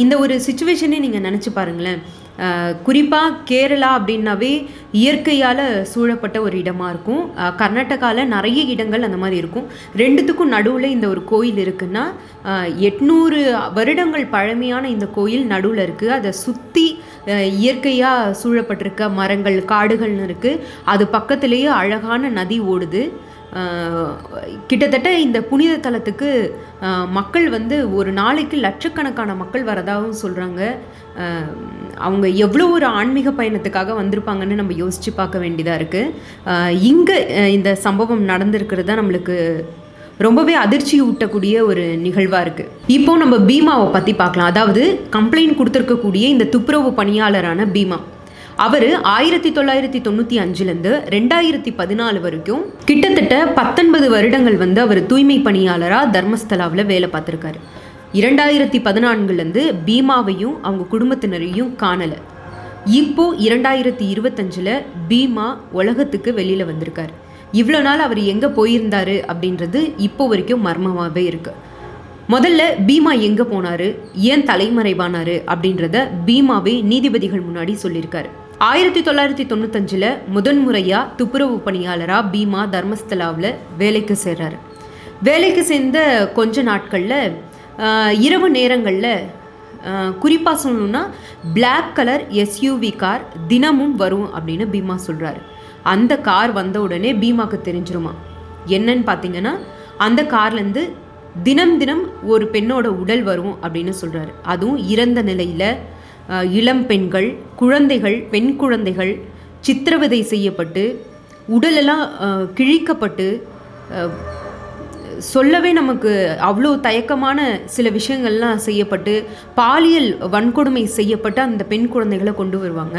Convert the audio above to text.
இந்த ஒரு சுச்சுவேஷனே நீங்கள் நினச்சி பாருங்களேன். குறிப்பாக கேரளா அப்படின்னாவே இயற்கையால் சூழப்பட்ட ஒரு இடமா இருக்கும். கர்நாடகாவில் நிறைய இடங்கள் அந்த மாதிரி இருக்கும். ரெண்டுத்துக்கும் நடுவில் இந்த ஒரு கோயில் இருக்குன்னா எட்நூறு வருடங்கள் பழமையான இந்த கோயில் நடுவில் இருக்குது அதை சுற்றி இயற்கையாக சூழப்பட்டிருக்க மரங்கள் காடுகள்னு இருக்குது அது பக்கத்துலேயே அழகான நதி ஓடுது. கிட்டத்தட்ட இந்த புனித தலத்துக்கு மக்கள் வந்து ஒரு நாளைக்கு லட்சக்கணக்கான மக்கள் வரதாகவும் சொல்கிறாங்க அவங்க எவ்வளோ ஒரு ஆன்மீக பயணத்துக்காக வந்திருப்பாங்கன்னு நம்ம யோசித்து பார்க்க வேண்டியதாக இருக்குது இங்கே இந்த சம்பவம் நடந்திருக்கிறது தான் நம்மளுக்கு ரொம்பவே அதிர்ச்சி ஊட்டக்கூடிய ஒரு நிகழ்வாக இருக்குது இப்போ நம்ம பீமாவை பற்றி பார்க்கலாம். அதாவது கம்ப்ளைண்ட் கொடுத்துருக்கக்கூடிய இந்த துப்புரவு பணியாளரான பீமா. அவர் ஆயிரத்தி தொள்ளாயிரத்தி தொண்ணூற்றி அஞ்சுலேருந்து ரெண்டாயிரத்தி பதினாலு வரைக்கும் கிட்டத்தட்ட பத்தொன்பது வருடங்கள் வந்து அவர் தூய்மை பணியாளராக தர்மஸ்தலாவில் வேலை பார்த்துருக்காரு. இரண்டாயிரத்தி பதினான்குலேருந்து பீமாவையும் அவங்க குடும்பத்தினரையும் காணலை. இப்போ இரண்டாயிரத்தி இருபத்தஞ்சில் பீமா உலகத்துக்கு வெளியில் வந்திருக்கார். இவ்வளோ நாள் அவர் எங்கே போயிருந்தாரு அப்படின்றது இப்போ வரைக்கும் மர்மமாகவே இருக்குது முதல்ல பீமா எங்கே போனார்? ஏன் தலைமறைவானாரு அப்படின்றத பீமாவே நீதிபதிகள் முன்னாடி சொல்லியிருக்காரு. ஆயிரத்தி தொள்ளாயிரத்தி தொண்ணூத்தஞ்சில் முதன்முறையாக துப்புரவு பணியாளராக பீமா தர்மஸ்தலாவில் வேலைக்கு சேர்றாரு. வேலைக்கு சேர்ந்த கொஞ்ச நாட்களில் இரவு நேரங்களில் குறிப்பாக சொல்லணும்னா பிளாக் கலர் எஸ்யூவி கார் தினமும் வரும் அப்படின்னு பீமா சொல்கிறாரு அந்த கார் வந்த உடனே பீமாக்கு தெரிஞ்சிருமா? என்னன்னு பார்த்தீங்கன்னா அந்த கார்லேருந்து தினம் தினம் ஒரு பெண்ணோட உடல் வரும் அப்படின்னு சொல்கிறாரு அதுவும் இறந்த நிலையில் இளம் பெண்கள் குழந்தைகள் பெண் குழந்தைகள் சித்திரவதை செய்யப்பட்டு உடலெல்லாம் கிழிக்கப்பட்டு சொல்லவே நமக்கு அவ்வளோ தயக்கமான சில விஷயங்கள்லாம் செய்யப்பட்டு பாலியல் வன்கொடுமை செய்யப்பட்டு அந்த பெண் குழந்தைகளை கொண்டு வருவாங்க.